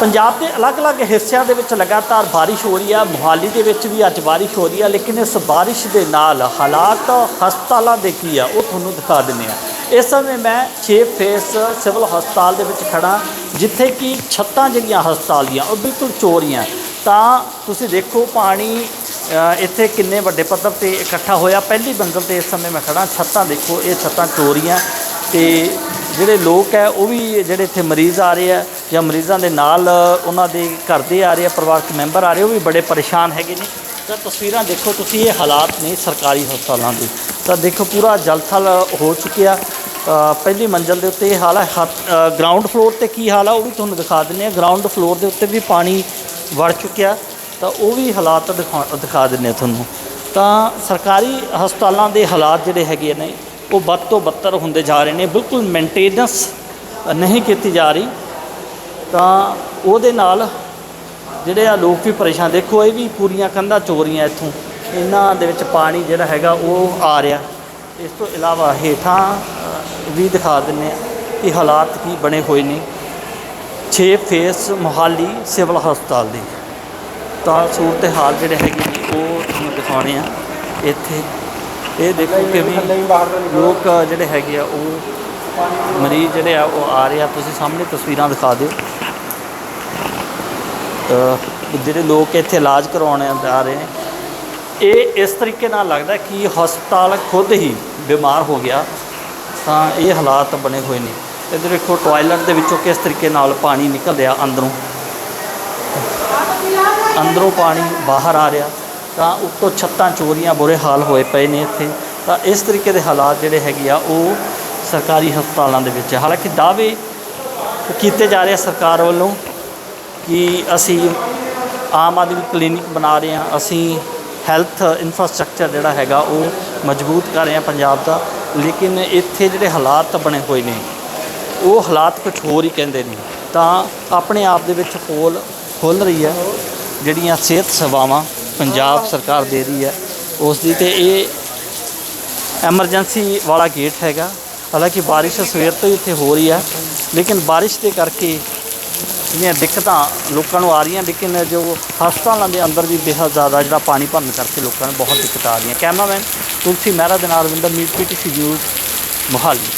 ਪੰਜਾਬ ਦੇ ਅਲੱਗ-ਅਲੱਗ ਹਿੱਸਿਆਂ ਦੇ ਵਿੱਚ ਲਗਾਤਾਰ ਬਾਰਿਸ਼ ਹੋ ਰਹੀ ਹੈ ਮੁਹਾਲੀ ਦੇ ਵਿੱਚ ਵੀ ਅੱਜ ਬਾਰਿਸ਼ ਹੋ ਰਹੀ ਹੈ ਲੇਕਿਨ ਇਸ ਬਾਰਿਸ਼ ਦੇ ਨਾਲ ਹਾਲਾਤ ਹਸਪਤਾਲਾਂ ਦੇ ਕੀ ਆ, ਉਹ ਤੁਹਾਨੂੰ ਦਿਖਾ ਦਿੰਨੇ ਆ। ਇਸ ਸਮੇਂ ਮੈਂ 6 ਫੇਸ ਸਿਵਲ ਹਸਪਤਾਲ ਦੇ ਵਿੱਚ ਖੜਾ ਜਿੱਥੇ ਕਿ ਛੱਤਾਂ ਜਿਹੜੀਆਂ ਹਸਪਤਾਲ ਦੀਆਂ, ਉਹ ਬਿਲਕੁਲ ਚੋਰੀਆਂ। ਤਾਂ ਤੁਸੀਂ ਦੇਖੋ ਪਾਣੀ ਇੱਥੇ ਕਿੰਨੇ ਵੱਡੇ ਪੱਧਰ ਤੇ ਇਕੱਠਾ ਹੋਇਆ। ਪਹਿਲੀ ਬੰਗਲ ਤੇ ਇਸ ਸਮੇਂ ਮੈਂ ਖੜਾ ਛੱਤਾਂ ਦੇਖੋ, ਇਹ ਛੱਤਾਂ ਚੋਰੀਆਂ। ਤੇ ਜਿਹੜੇ ਲੋਕ ਹੈ, ਉਹ ਵੀ ਜਿਹੜੇ ਇੱਥੇ ਮਰੀਜ਼ ਆ ਰਹੇ ਆ ਜਾਂ ਮਰੀਜ਼ਾਂ ਦੇ ਨਾਲ ਉਹਨਾਂ ਦੇ ਘਰ ਦੇ ਆ ਰਹੇ ਆ, ਪਰਿਵਾਰਕ ਮੈਂਬਰ ਆ ਰਹੇ, ਉਹ ਵੀ ਬੜੇ ਪਰੇਸ਼ਾਨ ਹੈਗੇ ਨੇ। ਤਾਂ ਤਸਵੀਰਾਂ ਦੇਖੋ, ਤੁਸੀਂ ਇਹ ਹਾਲਾਤ ਨੇ ਸਰਕਾਰੀ ਹਸਪਤਾਲਾਂ ਦੇ। ਤਾਂ ਦੇਖੋ, ਪੂਰਾ ਜਲਥਲ ਹੋ ਚੁੱਕਿਆ। ਪਹਿਲੀ ਮੰਜ਼ਲ ਦੇ ਉੱਤੇ ਇਹ ਹਾਲ ਹੈ। ਗਰਾਊਂਡ ਫਲੋਰ ਤੇ ਕੀ ਹਾਲ ਆ ਉਹ ਵੀ ਤੁਹਾਨੂੰ ਦਿਖਾ ਦਿੰਦੇ ਆ ਗਰਾਊਂਡ ਫਲੋਰ ਦੇ ਉੱਤੇ ਵੀ ਪਾਣੀ ਵੜ ਚੁੱਕਿਆ। ਤਾਂ ਉਹ ਵੀ ਹਾਲਾਤ ਦਿਖਾ ਦਿਖਾ ਦਿੰਦੇ ਆ ਤੁਹਾਨੂੰ। ਤਾਂ ਸਰਕਾਰੀ ਹਸਪਤਾਲਾਂ ਦੇ ਹਾਲਾਤ ਜਿਹੜੇ ਹੈਗੇ ਨੇ, ਉਹ ਵੱਧ ਤੋਂ ਬੱਤਰ ਹੁੰਦੇ ਜਾ ਰਹੇ ਨੇ। ਬਿਲਕੁਲ ਮੇਨਟੇਨੈਂਸ ਨਹੀਂ ਕੀਤੀ ਜਾ ਰਹੀ। ਤਾਂ ਉਹਦੇ ਨਾਲ ਜਿਹੜੇ ਆ ਲੋਕ ਵੀ ਪਰੇਸ਼ਾਨ। ਦੇਖੋ, ਇਹ ਵੀ ਪੂਰੀਆਂ ਕੰਧਾਂ ਚੋਰੀਆਂ ਇੱਥੋਂ। ਇਹਨਾਂ ਦੇ ਵਿੱਚ ਪਾਣੀ ਜਿਹੜਾ ਹੈਗਾ ਉਹ ਆ ਰਿਹਾ। ਇਸ ਤੋਂ ਇਲਾਵਾ ਹੇਠਾਂ ਵੀ ਦਿਖਾ ਦਿੰਨੇ ਆ ਕਿ ਹਾਲਾਤ ਕੀ ਬਣੇ ਹੋਏ ਨੇ। 6 ਫੇਸ ਮੁਹਾਲੀ ਸਿਵਲ ਹਸਪਤਾਲ ਦੀ। ਤਾਂ ਸੂਰਤ ਹਾਲ ਜਿਹੜੇ ਹੈਗੇ ਨੇ, ਉਹ ਤੁਹਾਨੂੰ ਦਿਖਾਉਣੇ ਆ ਇੱਥੇ। ਇਹ ਦੇਖੋ ਕਿ ਵੀ ਲੋਕ ਜਿਹੜੇ ਹੈਗੇ ਆ, ਉਹ ਮਰੀਜ਼ ਜਿਹੜੇ ਆ, ਉਹ ਆ ਰਹੇ ਆ। ਤੁਸੀਂ ਸਾਹਮਣੇ ਤਸਵੀਰਾਂ ਦਿਖਾ ਦਿਓ। ਜਿਹੜੇ ਲੋਕ ਇੱਥੇ ਇਲਾਜ ਕਰਵਾਉਣ ਆ ਰਹੇ ਨੇ। ਇਹ ਇਸ ਤਰੀਕੇ ਨਾਲ ਲੱਗਦਾ ਕਿ ਹਸਪਤਾਲ ਖੁਦ ਹੀ ਬਿਮਾਰ ਹੋ ਗਿਆ। ਤਾਂ ਇਹ ਹਾਲਾਤ ਬਣੇ ਹੋਏ ਨੇ। ਇੱਧਰ ਦੇਖੋ ਟਾਇਲਟ ਦੇ ਵਿੱਚੋਂ ਕਿਸ ਤਰੀਕੇ ਨਾਲ ਪਾਣੀ ਨਿਕਲ ਰਿਹਾ ਅੰਦਰੋਂ। ਅੰਦਰੋਂ ਪਾਣੀ ਬਾਹਰ ਆ ਰਿਹਾ। ਤਾਂ ਉੱਤੋਂ ਛੱਤਾਂ ਚੋਰੀਆਂ ਬੁਰੇ ਹਾਲ ਹੋਏ ਪਏ ਨੇ ਇੱਥੇ। ਤਾਂ ਇਸ ਤਰੀਕੇ ਦੇ ਹਾਲਾਤ ਜਿਹੜੇ ਹੈਗੇ ਆ, ਉਹ ਸਰਕਾਰੀ ਹਸਪਤਾਲਾਂ ਦੇ ਵਿੱਚ ਹਾਲਾਂਕਿ ਦਾਅਵੇ ਕੀਤੇ ਜਾ ਰਹੇ ਆ ਸਰਕਾਰ ਵੱਲੋਂ ਕਿ ਅਸੀਂ ਆਮ ਆਦਮੀ ਕਲੀਨਿਕ ਬਣਾ ਰਹੇ ਹਾਂ ਅਸੀਂ ਹੈਲਥ ਇਨਫਰਾਸਟ੍ਰਕਚਰ ਜਿਹੜਾ ਹੈਗਾ, ਉਹ ਮਜ਼ਬੂਤ ਕਰ ਰਹੇ ਹਾਂ ਪੰਜਾਬ ਦਾ। ਲੇਕਿਨ ਇੱਥੇ ਜਿਹੜੇ ਹਾਲਾਤ ਬਣੇ ਹੋਏ ਨੇ, ਉਹ ਹਾਲਾਤ ਕੁਝ ਹੋਰ ਹੀ ਕਹਿੰਦੇ ਨੇ। ਤਾਂ ਆਪਣੇ ਆਪ ਦੇ ਵਿੱਚ ਪੋਲ ਖੁੱਲ ਰਹੀ ਹੈ, ਜਿਹੜੀਆਂ ਸਿਹਤ ਸੇਵਾਵਾਂ ਪੰਜਾਬ ਸਰਕਾਰ ਦੇ ਰਹੀ ਹੈ, ਉਸ ਦੀ ਤੇ ਇਹ ਐਮਰਜੈਂਸੀ ਵਾਲਾ ਗੇਟ ਹੈਗਾ। ਹਾਲਾਂਕਿ ਬਾਰਿਸ਼ ਸਵੇਰ ਤੋਂ ਹੀ ਇੱਥੇ ਹੋ ਰਹੀ ਹੈ, ਲੇਕਿਨ ਬਾਰਿਸ਼ ਦੇ ਕਰਕੇ ਜਿਹੜੀਆਂ ਦਿੱਕਤਾਂ ਲੋਕਾਂ ਨੂੰ ਆ ਰਹੀਆਂ, ਲੇਕਿਨ ਜੋ ਹਸਪਤਾਲਾਂ ਦੇ ਅੰਦਰ ਵੀ ਬੇਹੱਦ ਜ਼ਿਆਦਾ ਜਿਹੜਾ ਪਾਣੀ ਭਰਨ ਕਰਕੇ ਲੋਕਾਂ ਨੂੰ ਬਹੁਤ ਦਿੱਕਤਾਂ ਆ ਰਹੀਆਂ। ਕੈਮਰਾਮੈਨ ਤੁਲਸੀ ਮਹਿਰਾ ਦੇ ਨਾਲ ਰਵਿੰਦਰ ਮੀਟ ਪੀਟੀਸੀ ਨਿਊਜ਼, ਮੋਹਾਲੀ।